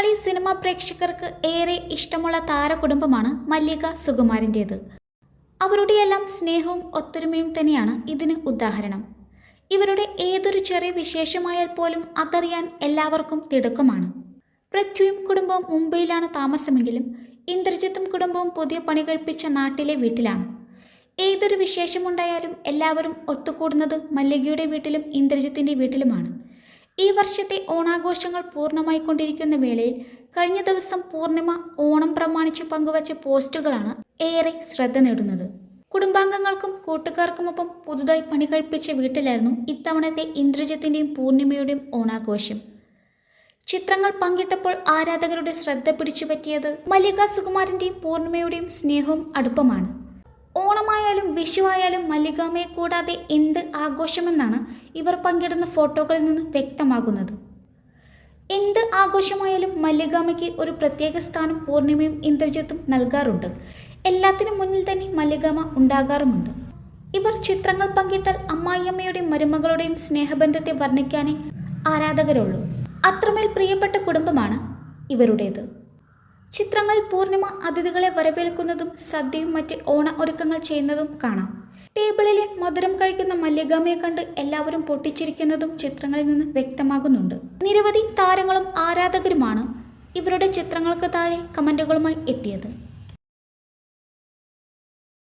Malayali cinema പ്രേക്ഷകർക്ക് ഏറെ ഇഷ്ടമുള്ള താരകുടുംബമാണ് മല്ലിക സുകുമാരന്റേത് അവരുടെയെല്ലാം സ്നേഹവും ഒത്തൊരുമയും തന്നെയാണ് ഇതിന് ഉദാഹരണം. ഇവരുടെ ഏതൊരു ചെറിയ വിശേഷമായാൽ പോലും അതറിയാൻ എല്ലാവർക്കും തിടുക്കമാണ്. പൃഥ്വിയും കുടുംബവും മുംബൈയിലാണ് താമസമെങ്കിലും ഇന്ദ്രജിത്തും കുടുംബവും പുതിയ പണി കഴിപ്പിച്ച നാട്ടിലെ വീട്ടിലാണ്. ഏതൊരു വിശേഷമുണ്ടായാലും എല്ലാവരും ഒത്തുകൂടുന്നത് മല്ലികയുടെ വീട്ടിലും ഇന്ദ്രജിത്തിന്റെ വീട്ടിലുമാണ്. ഈ വർഷത്തെ ഓണാഘോഷങ്ങൾ പൂർണമായി കൊണ്ടിരിക്കുന്ന വേളയിൽ കഴിഞ്ഞ ദിവസം പൂർണിമ ഓണം പ്രമാണിച്ച് പങ്കുവച്ച പോസ്റ്റുകളാണ് ഏറെ ശ്രദ്ധ നേടുന്നത്. കുടുംബാംഗങ്ങൾക്കും കൂട്ടുകാർക്കുമൊപ്പം പുതുതായി പണി കഴിപ്പിച്ച വീട്ടിലായിരുന്നു ഇത്തവണത്തെ ഇന്ദ്രജിത്തിന്റെയും പൂർണിമയുടെയും ഓണാഘോഷം. ചിത്രങ്ങൾ പങ്കിട്ടപ്പോൾ ആരാധകരുടെ ശ്രദ്ധ പിടിച്ചുപറ്റിയത് മല്ലിക സുകുമാരന്റെയും പൂർണിമയുടെയും സ്നേഹവും അടുപ്പമാണ്. വിഷുവായാലും മല്ലികാമയെ കൂടാതെ എന്ത് ആഘോഷമെന്നാണ് ഇവർ പങ്കിടുന്ന ഫോട്ടോകളിൽ നിന്ന് വ്യക്തമാകുന്നത്. എന്ത് ആഘോഷമായാലും മല്ലികാമയ്ക്ക് ഒരു പ്രത്യേക സ്ഥാനം പൂർണിമയും ഇന്ദ്രജിത്തും നൽകാറുണ്ട്. എല്ലാത്തിനും മുന്നിൽ തന്നെ മല്ലികാമ ഉണ്ടാകാറുമുണ്ട്. ഇവർ ചിത്രങ്ങൾ പങ്കിട്ടാൽ അമ്മായിയമ്മയുടെയും മരുമകളുടെയും സ്നേഹബന്ധത്തെ വർണിക്കാനേ ആരാധകരുള്ളൂ. അത്രമേൽ പ്രിയപ്പെട്ട കുടുംബമാണ് ഇവരുടേത്. ചിത്രങ്ങളിൽ പൂർണിമ അതിഥികളെ വരവേൽക്കുന്നതും സദ്യയും മറ്റ് ഓണ ഒരുക്കങ്ങൾ ചെയ്യുന്നതും കാണാം. ടേബിളിലെ മധുരം കഴിക്കുന്ന മല്ലികാമയെ കണ്ട് എല്ലാവരും പൊട്ടിച്ചിരിക്കുന്നതും ചിത്രങ്ങളിൽ നിന്ന് വ്യക്തമാകുന്നുണ്ട്. നിരവധി താരങ്ങളും ആരാധകരുമാണ് ഇവരുടെ ചിത്രങ്ങൾക്ക് താഴെ കമന്റുകളുമായി എത്തിയത്.